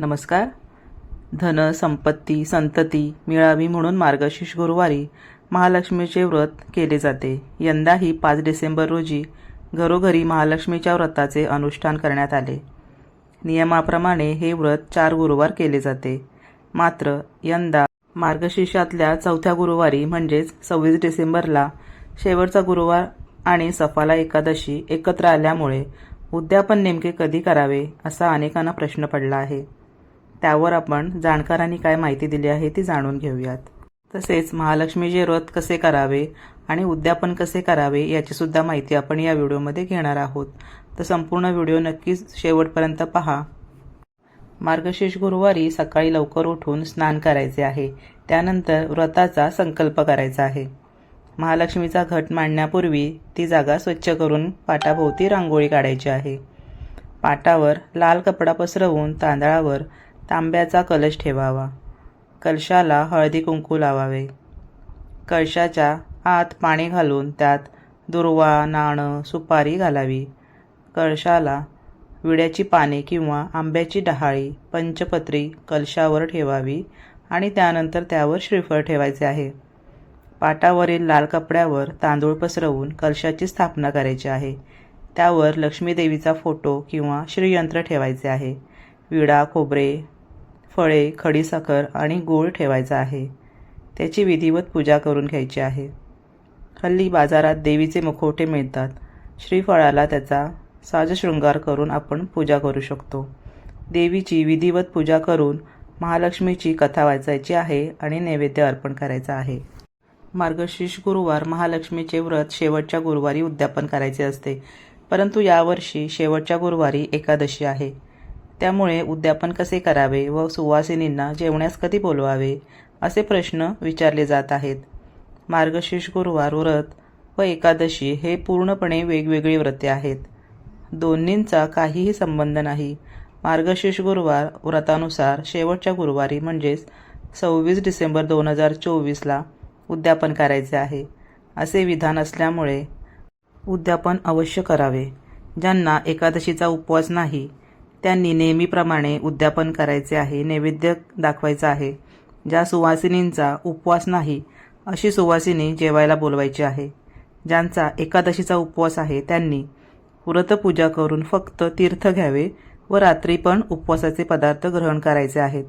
नमस्कार. धन संपत्ती संतती मिळावी म्हणून मार्गशीर्ष गुरुवारी महालक्ष्मीचे व्रत केले जाते. यंदाही पाच डिसेंबर रोजी घरोघरी महालक्ष्मीच्या व्रताचे अनुष्ठान करण्यात आले. नियमाप्रमाणे हे व्रत चार गुरुवार केले जाते. मात्र यंदा मार्गशीर्षातल्या चौथ्या गुरुवारी म्हणजेच सव्वीस डिसेंबरला शेवटचा गुरुवार आणि सफाला एकादशी एकत्र आल्यामुळे उद्यापन नेमके कधी करावे असा अनेकांना प्रश्न पडला आहे. त्यावर आपण जाणकारांनी काय माहिती दिली आहे ती जाणून घेऊयात. तसेच महालक्ष्मीचे व्रत कसे करावे आणि उद्यापन कसे करावे याचीसुद्धा माहिती आपण या व्हिडिओमध्ये घेणार आहोत. तर संपूर्ण व्हिडिओ नक्कीच शेवटपर्यंत पहा. मार्गशीर्ष गुरुवारी सकाळी लवकर उठून स्नान करायचे आहे. त्यानंतर व्रताचा संकल्प करायचा आहे. महालक्ष्मीचा घट मांडण्यापूर्वी ती जागा स्वच्छ करून पाटाभोवती रांगोळी काढायची आहे. पाटावर लाल कपडा पसरवून तांदळावर तांब्याचा कलश ठेवावा. कलशाला हळदी कुंकू लावावे. कळशाच्या आत पाणी घालून त्यात दुर्वा नाणं सुपारी घालावी. कळशाला विड्याची पाने किंवा आंब्याची डहाळी पंचपत्री कलशावर ठेवावी आणि त्यानंतर त्यावर श्रीफळ ठेवायचे आहे. पाटावरील लाल कपड्यावर तांदूळ पसरवून कलशाची स्थापना करायची आहे. त्यावर लक्ष्मीदेवीचा फोटो किंवा श्रीयंत्र ठेवायचे आहे. विडा खोबरे फळे खडीसाखर आणि गूळ ठेवायचा आहे. त्याची विधिवत पूजा करून घ्यायची आहे. हल्ली बाजारात देवीचे मुखवटे मिळतात. श्रीफळाला त्याचा साजशृंगार करून आपण पूजा करू शकतो. देवीची विधिवत पूजा करून महालक्ष्मीची कथा वाचायची आहे आणि नैवेद्य अर्पण करायचा आहे. मार्गशीर्ष गुरुवार महालक्ष्मीचे व्रत शेवटच्या गुरुवारी उद्यापन करायचे असते. परंतु यावर्षी शेवटच्या गुरुवारी एकादशी आहे. त्यामुळे उद्यापन कसे करावे व सुवासिनींना जेवण्यास कधी बोलवावे असे प्रश्न विचारले जात आहेत. मार्गशीर्ष गुरुवार व्रत व एकादशी हे पूर्णपणे वेगवेगळी व्रते आहेत. दोन्हींचा काहीही संबंध नाही. मार्गशीर्ष गुरुवार व्रतानुसार शेवटच्या गुरुवारी म्हणजेच सव्वीस डिसेंबर दोन हजार चोवीसला उद्यापन करायचे आहे. असे विधान असल्यामुळे उद्यापन अवश्य करावे. ज्यांना एकादशीचा उपवास नाही त्यांनी नेहमीप्रमाणे उद्यापन करायचे आहे नैवेद्य दाखवायचा आहे. ज्या सुवासिनींचा उपवास नाही अशी सुवासिनी जेवायला बोलवायची आहे. ज्यांचा एकादशीचा उपवास आहे त्यांनी व्रतपूजा करून फक्त तीर्थ घ्यावे व रात्री पण उपवासाचे पदार्थ ग्रहण करायचे आहेत.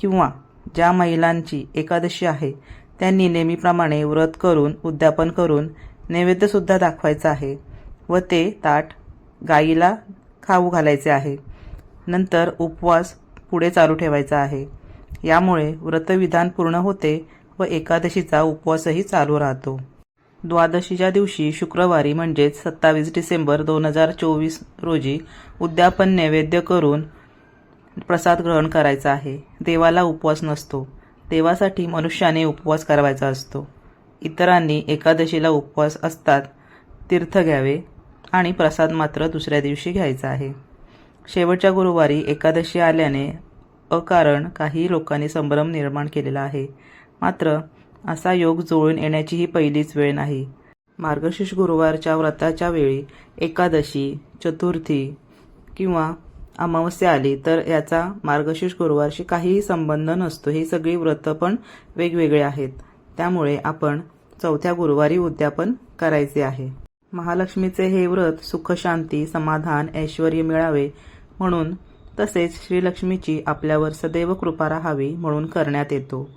किंवा ज्या महिलांची एकादशी आहे त्यांनी नेहमीप्रमाणे व्रत करून उद्यापन करून नैवेद्यसुद्धा दाखवायचं आहे व ते ताट गाईला खाऊ घालायचे आहे. नंतर उपवास पुढे चालू ठेवायचा आहे. यामुळे व्रतविधान पूर्ण होते व एकादशीचा उपवासही चालू राहतो. द्वादशीच्या दिवशी शुक्रवारी म्हणजेच सत्तावीस डिसेंबर दोन हजार चोवीस रोजी उद्यापन नैवेद्य करून प्रसाद ग्रहण करायचा आहे. देवाला उपवास नसतो. देवासाठी मनुष्याने उपवास करावायचा असतो. इतरांनी एकादशीला उपवास असतात तीर्थ घ्यावे आणि प्रसाद मात्र दुसऱ्या दिवशी घ्यायचा आहे. शेवटच्या गुरुवारी एकादशी आल्याने अकारण काही लोकांनी संभ्रम निर्माण केलेला आहे. मात्र असा योग जुळून येण्याची ही पहिलीच वेळ नाही. मार्गशीर्ष गुरुवारच्या व्रताच्या वेळी एकादशी चतुर्थी किंवा अमावस्या आली तर याचा मार्गशीर्ष गुरुवारशी काहीही संबंध नसतो. ही सगळी व्रतं पण वेगवेगळे आहेत. त्यामुळे आपण चौथ्या गुरुवारी उद्यापन करायचे आहे. महालक्ष्मीचे हे व्रत सुखशांती समाधान ऐश्वर मिळावे म्हणून तसेच श्रीलक्ष्मीची आपल्यावर सदैव कृपा राहावी म्हणून करण्यात येतो.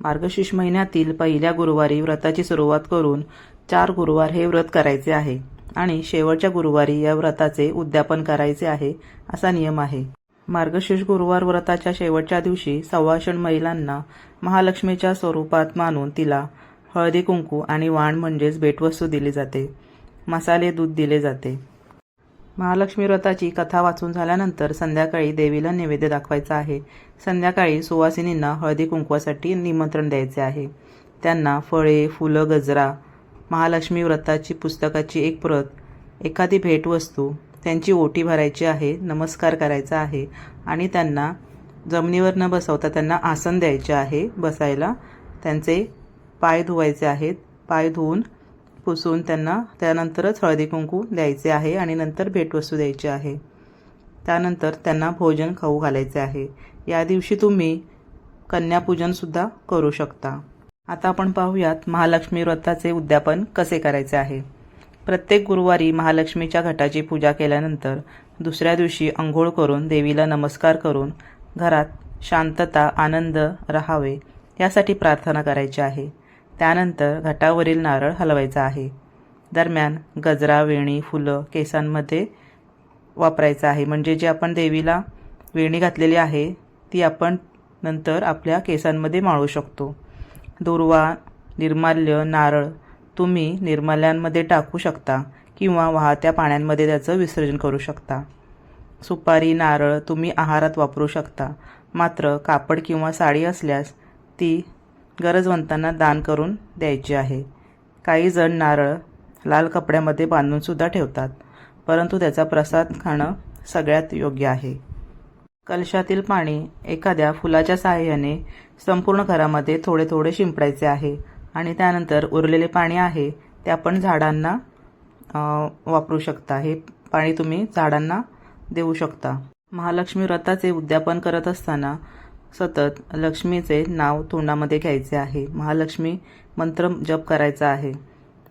मार्गशीर्ष महिन्यातील पहिल्या गुरुवारी व्रताची सुरुवात करून चार गुरुवार हे व्रत करायचे आहे आणि शेवटच्या गुरुवारी या व्रताचे उद्यापन करायचे आहे असा नियम आहे. मार्गशीर्ष गुरुवार व्रताच्या शेवटच्या दिवशी सव्वाषण महिलांना महालक्ष्मीच्या स्वरूपात मानून तिला हळदी कुंकू आणि वाण म्हणजेच भेटवस्तू दिली जाते. मसाले दूध दिले जाते. महालक्ष्मी व्रताची कथा वाचून झाल्यानंतर संध्याकाळी देवीला नैवेद्य दाखवायचा आहे. संध्याकाळी सुवासिनींना हळदी कुंकवासाठी निमंत्रण द्यायचे आहे. त्यांना फळे फुलं गजरा महालक्ष्मी व्रताची पुस्तकाची एक प्रत एखादी भेटवस्तू त्यांची ओटी भरायची आहे नमस्कार करायचा आहे आणि त्यांना जमिनीवर न बसवता त्यांना आसन द्यायचे आहे बसायला त्यांचे पाय धुवायचे आहेत. पाय धुवून पुसून त्यांना त्यानंतरच हळदी कुंकू द्यायचे आहे आणि नंतर भेटवस्तू द्यायची आहे. त्यानंतर त्यांना भोजन खाऊ घालायचे आहे. या दिवशी तुम्ही कन्यापूजनसुद्धा करू शकता. आता आपण पाहूयात महालक्ष्मी व्रताचे उद्यापन कसे करायचे आहे. प्रत्येक गुरुवारी महालक्ष्मीच्या घटाची पूजा केल्यानंतर दुसऱ्या दिवशी अंघोळ करून देवीला नमस्कार करून घरात शांतता आनंद राहावे यासाठी प्रार्थना करायची आहे. त्यानंतर घटावरील नारळ हलवायचा आहे. दरम्यान गजरा वेणी फुलं केसांमध्ये वापरायचं आहे. म्हणजे जे आपण देवीला वेणी घातलेली आहे ती आपण नंतर आपल्या केसांमध्ये माळू शकतो. दुर्वा निर्माल्य नारळ तुम्ही निर्माल्यांमध्ये टाकू शकता किंवा वाहत्या पाण्यामध्ये त्याचं विसर्जन करू शकता. सुपारी नारळ तुम्ही आहारात वापरू शकता. मात्र कापड किंवा साडी असल्यास ती गरजवंतांना दान करून द्यायची आहे. काही जण नारळ लाल कपड्यामध्ये बांधूनसुद्धा ठेवतात परंतु त्याचा प्रसाद खाणं सगळ्यात योग्य आहे. कलशातील पाणी एखाद्या फुलाच्या सहाय्याने संपूर्ण घरामध्ये थोडे थोडे शिंपडायचे आहे आणि त्यानंतर उरलेले पाणी आहे ते आपण झाडांना वापरू शकता. हे पाणी तुम्ही झाडांना देऊ शकता. महालक्ष्मी व्रताचे उद्यापन करत असताना सतत लक्ष्मीचे नाव तोंडामध्ये घ्यायचे आहे. महालक्ष्मी मंत्र जप करायचा आहे.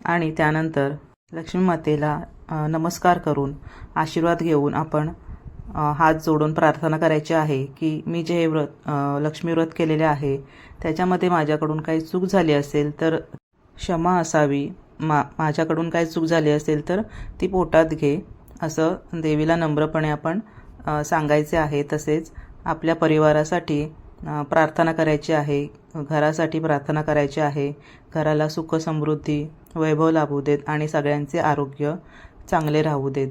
आणि त्यानंतर लक्ष्मी मातेला नमस्कार करून आशीर्वाद घेऊन आपण हात जोडून प्रार्थना करायची आहे की मी जे हे व्रत लक्ष्मी व्रत केलेले आहे त्याच्यामध्ये माझ्याकडून काही चूक झाली असेल तर क्षमा असावी. मा माझ्याकडून काही चूक झाली असेल तर ती पोटात घे असं देवीला नम्रपणे आपण सांगायचे आहे तसेच आपल्या परिवारासाठी प्रार्थना करायची आहे घरासाठी प्रार्थना करायची आहे घराला सुख समृद्धी वैभव लाभू देत आणि सगळ्यांचे आरोग्य चांगले राहू देत.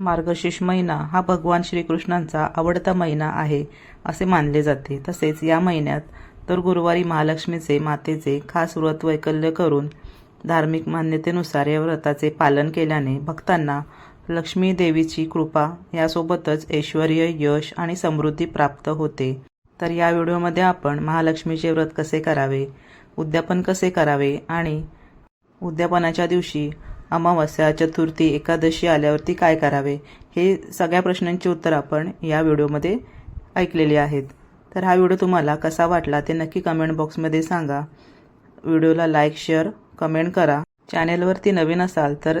मार्गशीर्ष महिना हा भगवान श्रीकृष्णांचा आवडता महिना आहे असे मानले जाते. तसेच या महिन्यात तर गुरुवारी महालक्ष्मीचे मातेचे खास व्रत वैकल्य करून धार्मिक मान्यतेनुसार या व्रताचे पालन केल्याने भक्तांना लक्ष्मी देवीची कृपा यासोबतच ऐश्वर यश आणि समृद्धी प्राप्त होते. तर या व्हिडिओमध्ये आपण महालक्ष्मीचे व्रत कसे करावे उद्यापन कसे करावे आणि उद्यापनाच्या दिवशी अमावस्या चतुर्थी एकादशी आल्यावरती काय करावे हे सगळ्या प्रश्नांची उत्तर आपण या व्हिडिओमध्ये ऐकलेली आहेत. तर हा व्हिडिओ तुम्हाला कसा वाटला ते नक्की कमेंट बॉक्समध्ये सांगा. व्हिडिओला लाईक शेअर कमेंट करा. चॅनेलवरती नवीन असाल तर